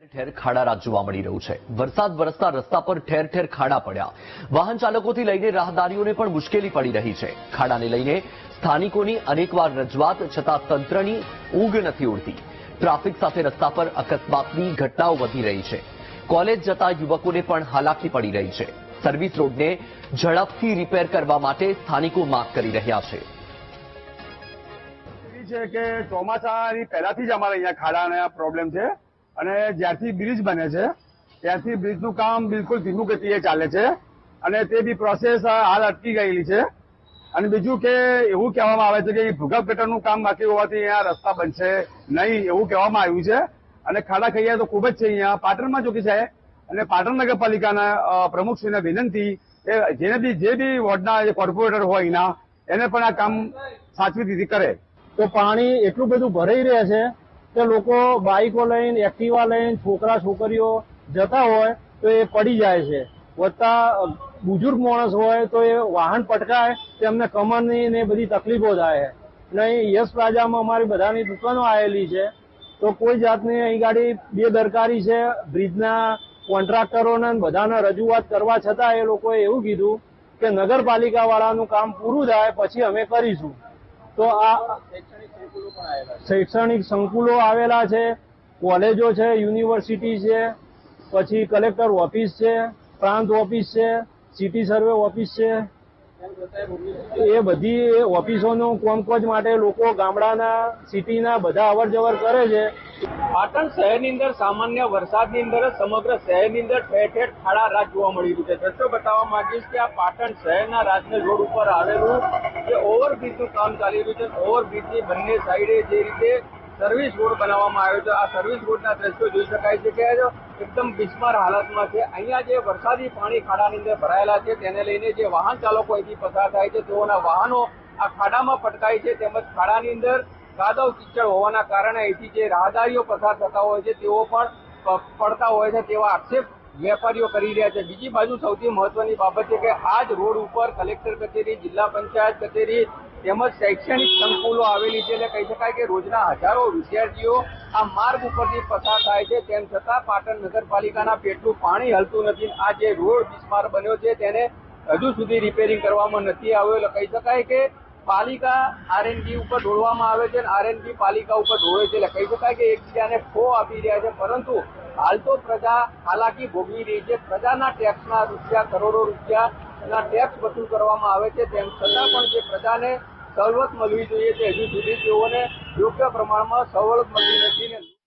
ઠેર ખાડા રાત મળી રહ્યું છે. વરસાદ વરસતા રસ્તા પર ઠેર ઠેર ખાડા પડ્યા. વાહન ચાલકોથી લઈને રાહદારીઓને પણ મુશ્કેલી પડી રહી છે. ખાડાને લઈને સ્થાનિકોની અનેકવાર રજૂઆત છતાં તંત્રની ઊંઘ નથી ઉડતી. ટ્રાફિક સાથે રસ્તા પર અકસ્માતની ઘટનાઓ વધી રહી છે. કોલેજ જતા યુવકોને પણ હાલાકી પડી રહી છે. સર્વિસ રોડને ઝડપથી રિપેર કરવા માટે સ્થાનિકો માંગ કરી રહ્યા છે. છે કે ચોમાસાની પહેલાથી જ અમારે અહીંયા ખાડાના પ્રોબ્લેમ છે. અને જ્યારથી બ્રિજ બને છે, ત્યારથી બ્રિજનું કામ બિલકુલ ધીમું ગતિએ ચાલે છે અને તે બી પ્રોસેસ હાલ અટકી ગયેલી છે. અને બીજું કે એવું કહેવામાં આવે છે કે ભૂગર્ભ ગટરનું કામ બાકી હોવાથી અહીંયા રસ્તા બનશે નહીં એવું કહેવામાં આવ્યું છે. અને ખાડા ખૈયા તો ખૂબ જ છે અહીંયા. પાટણમાં ચોકી છે, અને પાટણ નગરપાલિકાના પ્રમુખશ્રીને વિનંતી એ જેને બી, જે બી વોર્ડના કોર્પોરેટર હોય એના, એને પણ આ કામ સાચવી દીધી કરે. તો પાણી એટલું બધું ભરાઈ રહે છે કે લોકો બાઇકો લઈને, એક્ટિવા લઈને છોકરા, છોકરીઓ જતા હોય તો એ પડી જાય છે. વધતા બુજુર્ગ માણસ હોય તો એ વાહન પટકાય તેમને કમરની ને બધી તકલીફો થાય. ને અહીં યશ પ્લાઝામાં અમારી બધાની દુકાનો આવેલી છે. તો કોઈ જાતની અહીં ગાડી બેદરકારી છે. બ્રિજના કોન્ટ્રાક્ટરોને બધાને રજૂઆત કરવા છતાં એ લોકોએ એવું કીધું કે નગરપાલિકા વાળાનું કામ પૂરું થાય, પછી અમે કરીશું. તો આ શૈક્ષણિક સંકુલો આવેલા છે, કોલેજો છે, યુનિવર્સિટી છે, પછી કલેક્ટર ઓફિસ છે, પ્રાંત ઓફિસ છે, સિટી સર્વે ઓફિસ છે. એ બધી ઓફિસોનું કોમકોજ માટે લોકો ગામડાના, સિટીના બધા અવર જવર કરે છે. પાટણ શહેરની અંદર સામાન્ય વરસાદની અંદર સમગ્ર શહેરની અંદર ઠેર ઠેર ખાડા રાત જોવા મળી રહ્યું છે. દ્રશ્યો બતાવવા માંગીશ કે આ પાટણ શહેરના રાજને રોડ ઉપર આવેલું જે ઓવરબ્રિજનું કામ ચાલી રહ્યું છે. ઓવરબ્રિજની બંને સાઈડે જે રીતે સર્વિસ રોડ બનાવવામાં આવ્યો છે. આ સર્વિસ રોડના દ્રશ્યો જોઈ શકાય છે કે એકદમ બિસ્માર હાલતમાં છે. અહીંયા જે વરસાદી પાણી ખાડાની અંદર ભરાયેલા છે, તેને લઈને જે વાહન ચાલકો અહીંથી પસાર થાય છે. તેઓના વાહનો આ ખાડામાં ફટકાય છે તેમજ ખાડાની અંદર કાદવ કિચડ હોવાના કારણે અહીંથી જે રાહદારીઓ પસાર થતા હોય છે, તેઓ પણ પડતા હોય છે તેવા આક્ષેપ વેપારીઓ કરી રહ્યા છે. બીજી બાજુ સૌથી મહત્વની બાબત છે કે આ જ રોડ ઉપર કલેક્ટર કચેરી, જિલ્લા પંચાયત કચેરી તેમજ શૈક્ષણિક સંકુલો આવેલી છે એટલે કહી શકાય કે રોજના હજારો વિદ્યાર્થીઓ આ માર્ગ ઉપરથી પસાર થાય છે. તેમ છતાં પાટણ નગરપાલિકાના પેટનું પાણી હલતું નથી. આ જે રોડ બિસ્માર બન્યો છે તેને હજુ સુધી રિપેરિંગ કરવામાં નથી આવ્યો. એટલે કહી શકાય કે પાલિકા આરએનબી ઉપર ઢોળવામાં આવે છે અને આરએનબી પાલિકા ઉપર ઢોળે છે. એટલે કહી શકાય કે એકબીજાને ખો આપી રહ્યા છે. પરંતુ હાલ તો પ્રજા હાલાકી ભોગવી રહી છે. પ્રજાના ટેક્સના રૂપિયા, કરોડો રૂપિયાના ટેક્સ વસૂલ કરવામાં આવે છે. તેમ છતાં પણ જે પ્રજાને સવલત મળવી જોઈએ તે હજુ સુધી તેઓને યોગ્ય પ્રમાણમાં સવલત મળી નથી